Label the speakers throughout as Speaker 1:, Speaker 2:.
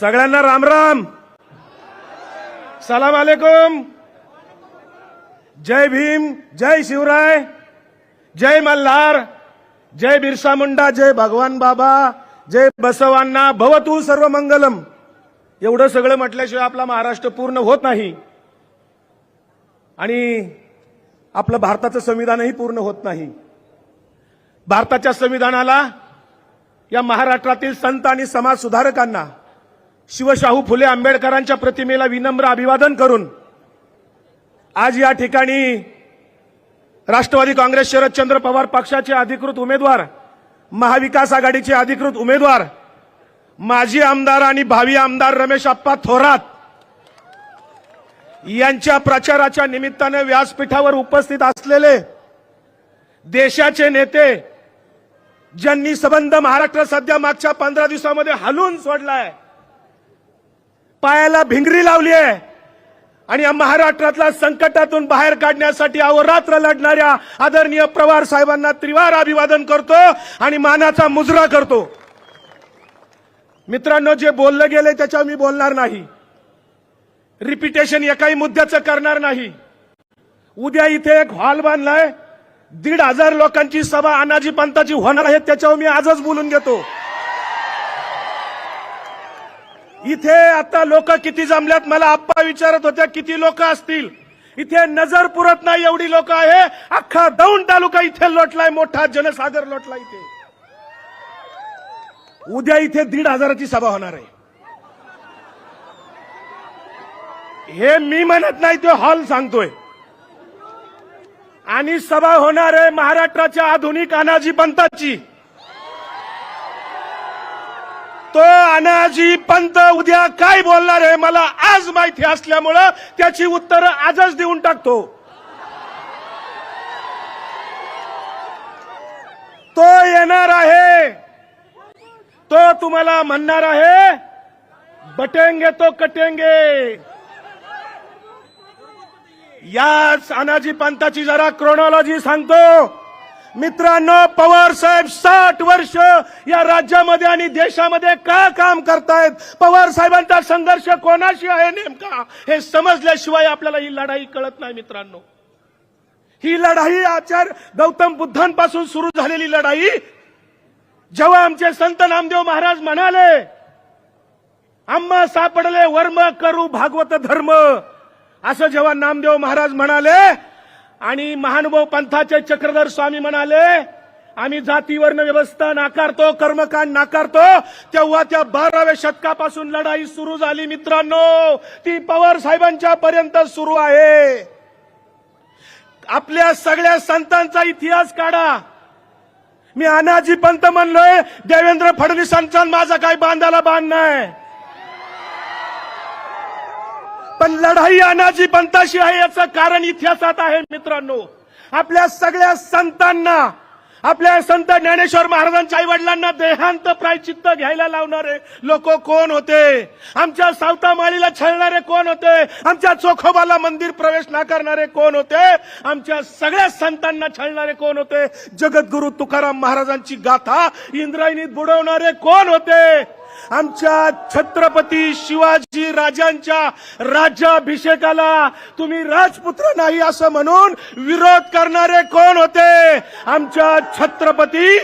Speaker 1: सगळ्यांना राम राम. सलाम आलेकुम. जय भीम जय शिवराय जय मल्हार जय बिरसा मुंडा जय भगवान बाबा जय बसवांना भवतू सर्व मंगलम एवढं सगळं म्हटल्याशिवाय आपला महाराष्ट्र पूर्ण होत नाही. आणि आपलं भारताचं संविधानही पूर्ण होत नाही. भारताच्या संविधानाला या महाराष्ट्रातील संत आणि समाज सुधारकांना शिवशाहू फुले आंबेडकरांच्या प्रतिमेला विनम्र अभिवादन करून आज या ठिकाणी राष्ट्रवादी काँग्रेस शरदचंद्र पवार पक्षाचे अधिकृत उमेदवार महाविकास आघाडीचे अधिकृत उमेदवार माजी आमदार आणि भावी आमदार रमेश आप्पा थोरात यांच्या प्रचाराच्या निमित्ताने व्यासपीठावर उपस्थित असलेले देशाचे नेते ज्यांनी संबंध महाराष्ट्र सध्या मागच्या पंधरा दिवसामध्ये हलून सोडलाय. पायाला भिंगरी लावली आहे. आणि या महाराष्ट्रातल्या संकटातून बाहेर काढण्यासाठी अहोरात्र लढणाऱ्या आदरणीय पवार साहेबांना त्रिवार अभिवादन करतो आणि मानाचा मुजरा करतो. मित्रांनो जे बोललं गेले त्याच्यावर मी बोलणार नाही. रिपिटेशन एकाही मुद्द्याचं करणार नाही. उद्या इथे एक हॉल बांधलाय. दीड हजार लोकांची सभा अनाजी पंताची होणार आहे त्याच्यावर मी आजच बोलून घेतो. इथे आता लोक किती जमल्यात? मला आप्पा विचारत होत्या किती लोक असतील? इथे नजर पुरत नाही एवढी लोक आहे. अख्खा दौंड तालुका इथे लोटलाय मोठा जनसागर लोटला इथे. उद्या इथे दीड हजाराची सभा होणार आहे. हे मी म्हणत नाही तो हॉल सांगतोय. आणि सभा होणार आहे महाराष्ट्राच्या आधुनिक अनाजी पंताची. तो अनाजी पंत उद्या काय बोलणार आहे मला आज माहिती असल्यामुळं त्याची उत्तरं आजच देऊन टाकतो. तो येणार आहे. तो तुम्हाला म्हणणार आहे बटेंगे तो कटेंगे. याच अनाजी पंताची जरा क्रोनॉलॉजी सांगतो. मित्रांनो पवार साहेब साठ वर्ष या राज्यामध्ये आणि देशामध्ये का काम करतायत? पवार साहेबांचा संघर्ष कोणाशी आहे नेमका? हे समजल्याशिवाय आपल्याला ही लढाई कळत नाही मित्रांनो. ही लढाई आचार्य गौतम बुद्धांपासून सुरू झालेली लढाई जेव्हा आमचे संत नामदेव महाराज म्हणाले आम्हा सापडले वर्म करू भागवत धर्म. असं जेव्हा नामदेव महाराज म्हणाले आणि महानुभाव पंथाचे चक्रधर स्वामी म्हणाले आम्ही जातीवर्ण व्यवस्था नाकारतो कर्मकांड नाकारतो. तेव्हा त्या बाराव्या शतकापासून लढाई सुरू झाली मित्रांनो. ती पवार साहेबांच्या पर्यंत सुरू आहे. आपल्या सगळ्या संतांचा इतिहास काढा. मी अनाजी पंत म्हणलोय देवेंद्र फडणवीसांचा माझा काय बांधाला बांध नाही. पण लढाई अनाजी पंताशी आहे याचं कारण इतिहासात आहे मित्रांनो. आपल्या सगळ्या संतांना आपल्या संत ज्ञानेश्वर महाराजांच्या आई वडिलांना देहांत प्रायचित्त घ्यायला लावणारे लोक कोण होते? आमच्या सावता माळीला छळणारे कोण होते? आमच्या चोखोबाला मंदिर प्रवेश नाकारणारे कोण होते? आमच्या सगळ्या संतांना छळणारे कोण होते? जगद्गुरु तुकाराम महाराजांची गाथा इंद्रायणीत बुडवणारे कोण होते? आमच्या छत्रपती शिवाजी राजांच्या राज्याभिषेकाला तुम्ही राजपुत्र नाही असं म्हणून विरोध करणारे कोण होते? आमच्या छत्रपती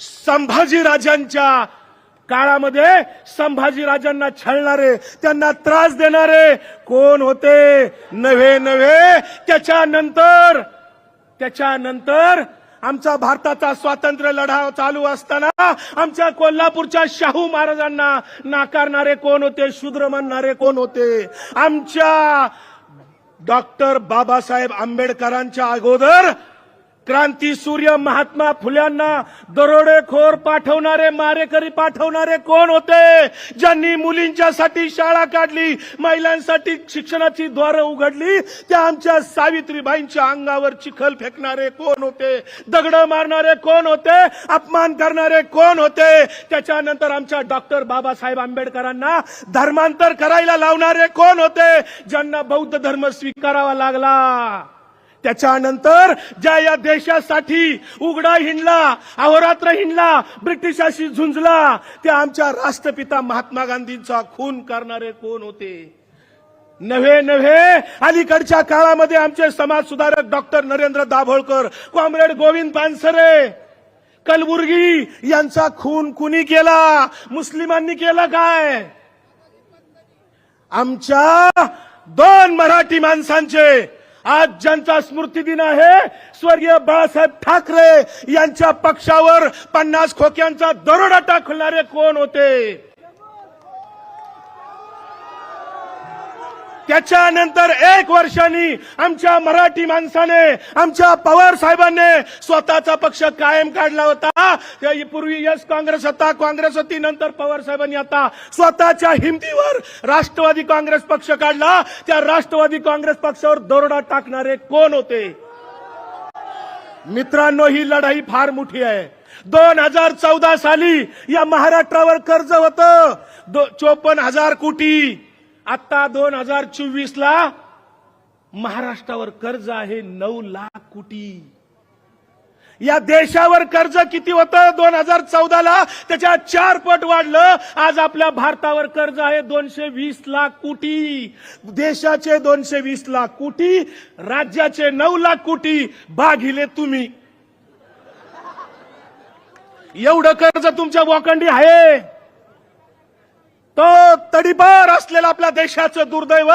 Speaker 1: संभाजी राजांच्या काळामध्ये संभाजी राजांना छळणारे त्यांना त्रास देणारे कोण होते? नव्हे नव्हे. त्याच्यानंतर त्याच्यानंतर आमचा भारताचा स्वातंत्र्य लढा चालू असताना आमच्या कोल्हापूरच्या शाहू महाराजांना नाकारणारे कोण होते? शूद्र म्हणणारे कोण होते? आमच्या डॉक्टर बाबासाहेब आंबेडकरांच्या अगोदर क्रांती सूर्य महात्मा फुल्यांना दरोडेखोर पाठवणारे मारेकरी पाठवणारे कोण होते? ज्यांनी मुलींच्यासाठी शाळा काढली महिलांसाठी शिक्षणाची द्वारं उघडली त्या आमच्या सावित्रीबाईंच्या अंगावर चिखल फेकणारे कोण होते? दगड मारणारे कोण होते? अपमान करणारे कोण होते? त्याच्यानंतर आमच्या डॉक्टर बाबासाहेब आंबेडकरांना धर्मांतर करायला लावणारे कोण होते? ज्यांना बौद्ध धर्म स्वीकारावा लागला. त्याच्यानंतर ज्या या देशासाठी उघडा हिंडला अहोरात्र हिंडला ब्रिटिशाशी झुंजला त्या आमच्या राष्ट्रपिता महात्मा गांधींचा खून करणारे कोण होते? नव्हे नव्हे. अलीकडच्या काळामध्ये आमचे समाज सुधारक डॉक्टर नरेंद्र दाभोळकर कॉम्रेड गोविंद पानसरे कलबुर्गी यांचा खून कुणी केला? मुस्लिमांनी केला काय? आमच्या दोन मराठी माणसांचे आज ज्यांचा स्मृती दिन आहे स्वर्गीय बाळासाहेब ठाकरे यांच्या पक्षावर पन्नास खोक्यांचा दरोडा टाकणारे कोण होते? त्याच्यानंतर एक वर्षांनी आमच्या मराठी माणसाने आमच्या पवार साहेबांनी स्वतःचा पक्ष कायम काढला होता. त्या पूर्वी यस काँग्रेस होता काँग्रेस होती नंतर पवार साहेबांनी आता स्वतःच्या हिमतीवर राष्ट्रवादी काँग्रेस पक्ष काढला. त्या राष्ट्रवादी काँग्रेस पक्षावर दरोडा टाकणारे कोण होते? मित्रांनो ही लढाई फार मोठी आहे. दोन हजार चौदा साली या महाराष्ट्रावर कर्ज होतं. चोपन्न हजार कोटी. आता दोन हजार चोवीस ला महाराष्ट्रावर कर्ज आहे नऊ लाख कोटी. या देशावर कर्ज किती होतं? दोन हजार चौदाला त्याच्या चार पट वाढलं. आज आपल्या भारतावर कर्ज आहे दोनशे वीस लाख कोटी. देशाचे दोनशे वीस लाख कोटी राज्याचे नऊ लाख कोटी. बाघिले तुम्ही. एवढं कर्ज तुमच्या वाकंडी आहे. तो तडीपार असलेलं आपल्या देशाचं दुर्दैव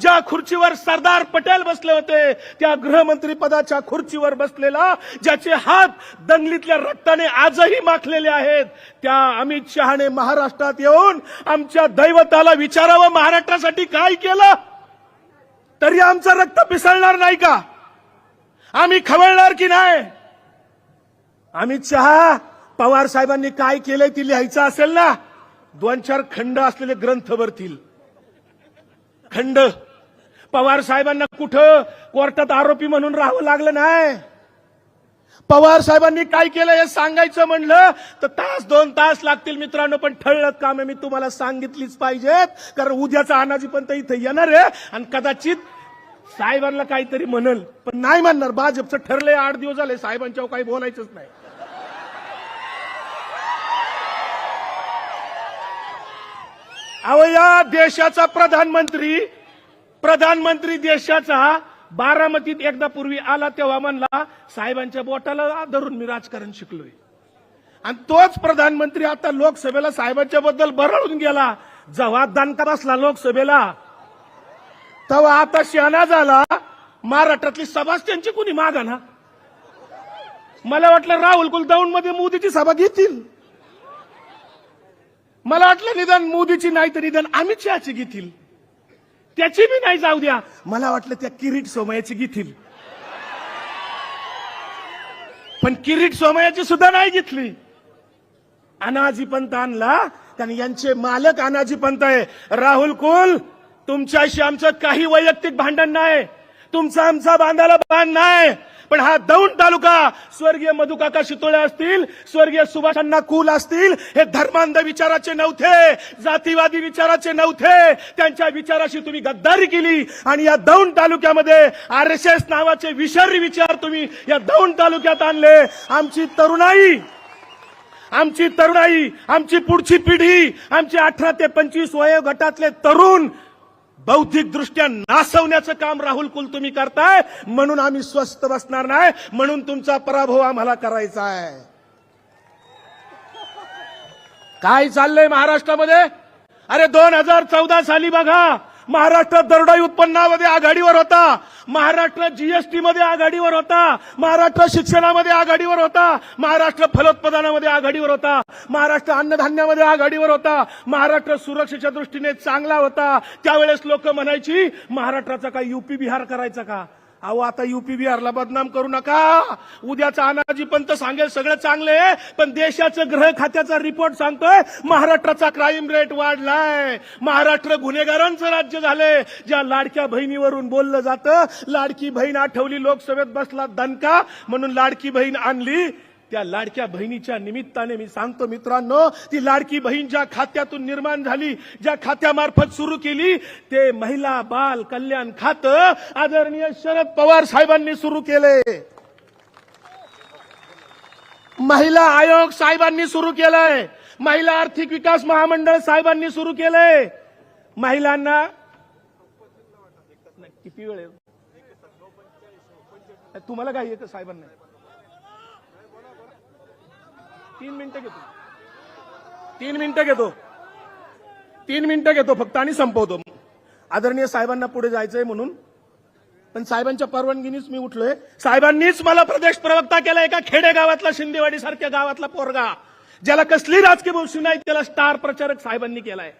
Speaker 1: ज्या खुर्चीवर सरदार पटेल बसले होते त्या गृहमंत्री पदाच्या खुर्चीवर बसलेला ज्याचे हात दंगलीतल्या रक्ताने आजही माखलेले आहेत त्या अमित शहाने महाराष्ट्रात येऊन आमच्या दैवताला विचारावं महाराष्ट्रासाठी काय केलं? तरी आमचं रक्त पिसळणार नाही का? आम्ही खवळणार की नाही? अमित शहा पवार साहेबांनी काय केलंय ती लिहायचं असेल ना? दोन चार खंड असलेले ग्रंथ भरतील खंड. पवार साहेबांना कुठं कोर्टात आरोपी म्हणून राहावं लागलं नाही? पवार साहेबांनी काय केलं हे सांगायचं म्हणलं? तर तास दोन तास लागतील मित्रांनो पण ठळक काम मी तुम्हाला सांगितलीच पाहिजेत. कारण उद्याचा अनाजी पण इथं येणार आहे आणि कदाचित साहेबांना काहीतरी म्हणल. पण नाही म्हणणार भाजपचं ठरलंय आठ दिवस झाले साहेबांच्यावर काही बोलायचंच नाही. अहो या देशाचा प्रधानमंत्री प्रधानमंत्री देशाचा बारामतीत एकदा पूर्वी आला तेव्हा म्हणला साहेबांच्या बोटाला धरून मी राजकारण शिकलोय. आणि तोच प्रधानमंत्री आता लोकसभेला साहेबांच्या बद्दल बरळून गेला. जेव्हा दणका बसला लोकसभेला तेव्हा आता शहाणा झाला. महाराष्ट्रातली सभाच त्यांची कुणी मागा ना? मला वाटलं राहुल कुलदौंडमध्ये मोदीची सभा घेतील. मला वाटलं निदान मोदीची नाही तर निदान अमित शहाची घेतील. त्याची बी नाही जाऊ द्या. मला वाटलं त्या किरीट सोमयाची घेतील. पण किरीट सोमयाची सुद्धा नाही घेतली. अनाजी पंत आणला कारण यांचे मालक अनाजी पंत आहे. राहुल कुल तुमच्याशी आमचं काही वैयक्तिक भांडण नाही. तुमचा आमचा बांधाला बांध नाही. पण हा दौंड तालुका स्वर्गीय मधुकाका शितोळे असतील स्वर्गीय सुभाषांना कुल असतील हे धर्मांध विचाराचे नव्हते जातीवादी विचाराचे नव्हते. त्यांच्या विचाराशी तुम्ही गद्दारी केली आणि या दौंड तालुक्यामध्ये आर एस एस नावाचे विषारी विचार तुम्ही या दौंड तालुक्यात आणले. आमची तरुणाई आमची तरुणाई आमची पुढची पिढी आमचे अठरा ते पंचवीस वयोगटातले तरुण बौद्धिक दृष्ट्या नासवण्याचं काम राहुल कुल तुम्ही करताय म्हणून आम्ही स्वस्त बसणार नाही म्हणून तुमचा पराभव आम्हाला करायचा आहे काय चाललंय महाराष्ट्रामध्ये? अरे दोन हजार चौदा साली बघा महाराष्ट्र दरोडाई उत्पन्नामध्ये आघाडीवर होता महाराष्ट्र जीएसटी मध्ये आघाडीवर होता. महाराष्ट्र शिक्षणामध्ये आघाडीवर होता. महाराष्ट्र फलोत्पादनामध्ये आघाडीवर होता. महाराष्ट्र अन्नधान्यामध्ये आघाडीवर होता. महाराष्ट्र सुरक्षेच्या दृष्टीने चांगला होता. त्यावेळेस लोक म्हणायची महाराष्ट्राचा काय युपी बिहार करायचा का? अहो आता युपी बिहारला बदनाम करू नका. उद्याचा अनाजी पंत सांगेल सगळं चांगले पण देशाचं ग्रह खात्याचा रिपोर्ट सांगतोय महाराष्ट्राचा क्राईम रेट वाढलाय. महाराष्ट्र गुन्हेगारांचं राज्य झालंय ज्या लाडक्या बहिणीवरून बोललं जातं लाडकी बहीण आठवली लोकसभेत बसला दणका म्हणून लाडकी बहीण आणली त्या लाडक्या बहिणीच्या निमित्ताने मी सांगतो मित्रांनो ती लाडकी बहीण ज्या खात्यातून निर्माण झाली ज्या खात्यामार्फत सुरू केली ते महिला बाल कल्याण खातं आदरणीय शरद पवार साहेबांनी सुरू केले. महिला आयोग साहेबांनी सुरू केलंय महिला आर्थिक विकास महामंडळ साहेबांनी सुरू केलंय महिलांना नाही, किती वेळ तुम्हाला काय येतं साहेबांना? तीन मिनिटं घेतो. तीन मिनिटं घेतो. तीन मिनिटं घेतो फक्त आणि संपवतो. आदरणीय साहेबांना पुढे जायचंय म्हणून. पण साहेबांच्या परवानगीनेच मी उठलोय. साहेबांनीच मला प्रदेश प्रवक्ता केला एका खेडेगावातला शिंदेवाडी सारख्या गावातला पोरगा. ज्याला कसली राजकीय भविष्य नाही त्याला स्टार प्रचारक साहेबांनी केलाय.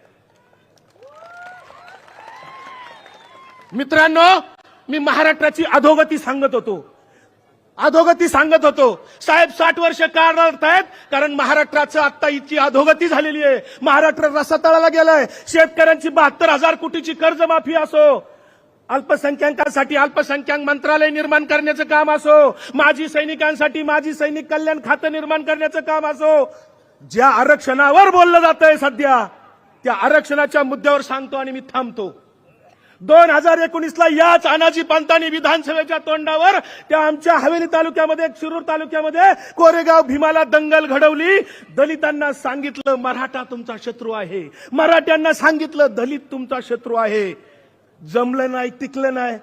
Speaker 1: मित्रांनो मी महाराष्ट्राची अधोगती सांगत होतो. अधोगती सांगत होतो. साहेब साठ वर्ष का आहेत कारण महाराष्ट्राचं आता इतकी अधोगती झालेली आहे. महाराष्ट्र रसातळाला गेलाय. शेतकऱ्यांची बहात्तर हजार कोटीची कर्जमाफी असो. अल्पसंख्याकांसाठी अल्पसंख्याक मंत्रालय निर्माण करण्याचं काम असो. माजी सैनिकांसाठी माजी सैनिक कल्याण खातं निर्माण करण्याचं काम असो. ज्या आरक्षणावर बोललं जात आहे सध्या त्या आरक्षणाच्या मुद्द्यावर सांगतो आणि मी थांबतो. दोन हजार एकोणीसला याच अनाजी पंतांनी विधानसभेच्या तोंडावर त्या आमच्या हवेली तालुक्यामध्ये शिरूर तालुक्यामध्ये कोरेगाव भीमाला दंगल घडवली. दलितांना सांगितलं मराठा तुमचा शत्रू आहे. मराठ्यांना सांगितलं दलित तुमचा शत्रू आहे. जमलं नाही टिकलं नाही.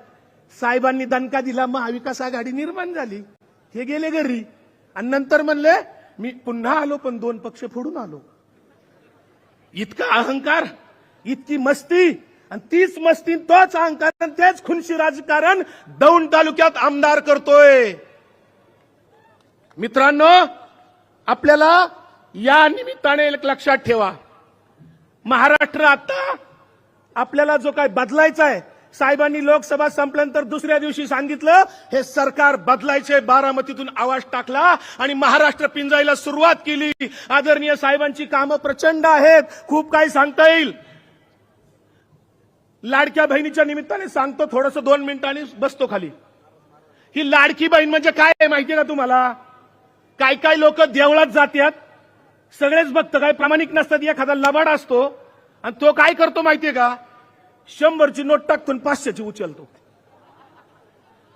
Speaker 1: साहेबांनी दणका दिला महाविकास आघाडी निर्माण झाली. हे गेले घरी. आणि नंतर म्हणले मी पुन्हा आलो पण दोन पक्ष फोडून आलो. इतका अहंकार इतकी मस्ती आणि तीच मस्ती तोच अहंकार तेच खुनशी राजकारण दौंड तालुक्यात आमदार करतोय. मित्रांनो आपल्याला या निमित्ताने लक्षात ठेवा. महाराष्ट्र आता आपल्याला जो काय बदलायचा आहे साहेबांनी लोकसभा संपल्यानंतर दुसऱ्या दिवशी सांगितलं हे सरकार बदलायचे बारामतीतून आवाज टाकला आणि महाराष्ट्र पिंजायला सुरुवात केली. आदरणीय साहेबांची कामं प्रचंड आहेत. खूप काही सांगता येईल. लाडक्या बहिणीच्या निमित्ताने सांगतो थोडस दोन मिनिटांनी बसतो खाली. ही लाडकी बहीण म्हणजे काय आहे माहितीये का तुम्हाला? काय काय लोक देवळात जातात सगळेच भक्त काय प्रामाणिक नसतात एखादा लबाड असतो आणि तो काय करतो माहितीये का? शंभरची नोट टाकतो पाचशेची उचलतो.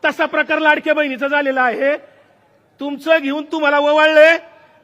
Speaker 1: तसा प्रकार लाडक्या बहिणीचा झालेला आहे. तुमचं घेऊन तुम्हाला ओवाळले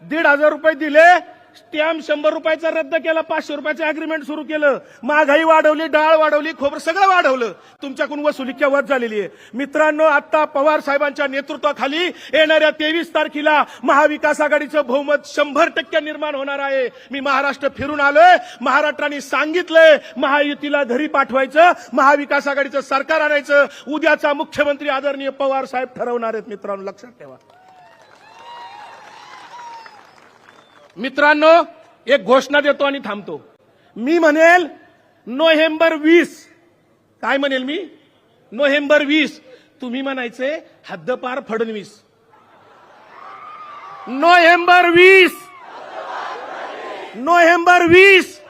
Speaker 1: दीड हजार रुपये दिले स्टॅम्प शंभर रुपयाचा रद्द केला पाचशे रुपयाचं अग्रीमेंट सुरू केलं. महागाई वाढवली डाळ वाढवली खोबर सगळं वाढवलं. तुमच्याकडून वसुली वध झालेली आहे? मित्रांनो आता पवार साहेबांच्या नेतृत्वाखाली येणाऱ्या तेवीस तारखेला महाविकास आघाडीचं बहुमत शंभर टक्के निर्माण होणार आहे. मी महाराष्ट्र फिरून आलोय. महाराष्ट्राने सांगितलंय महायुतीला घरी पाठवायचं महाविकास आघाडीचं सरकार आणायचं. उद्याचा मुख्यमंत्री आदरणीय पवार साहेब ठरवणार आहेत मित्रांनो. लक्षात ठेवा. मित्रांनो एक घोषणा देतो आणि थांबतो. मी म्हणेल नोव्हेंबर वीस. काय म्हणेल मी? नोव्हेंबर वीस. तुम्ही म्हणायचे हद्दपार फडणवीस. नोव्हेंबर वीस. नोव्हेंबर वीस.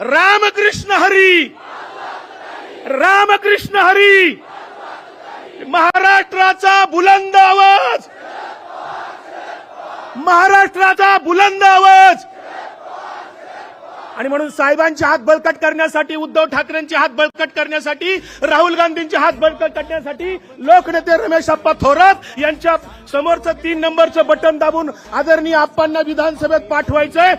Speaker 1: रामकृष्ण हरी. रामकृष्ण हरी. महाराष्ट्राचा बुलंद आवाज. महाराष्ट्राचा बुलंद आवाज. आणि म्हणून साहेबांचे हात बळकट करण्यासाठी उद्धव ठाकरेंचे हात बळकट करण्यासाठी राहुल गांधींचे हात बळकट करण्यासाठी लोकनेते रमेश आप्पा थोरात यांच्या समोरचं तीन नंबरचं बटन दाबून आदरणीय आप्पांना विधानसभेत पाठवायचंय.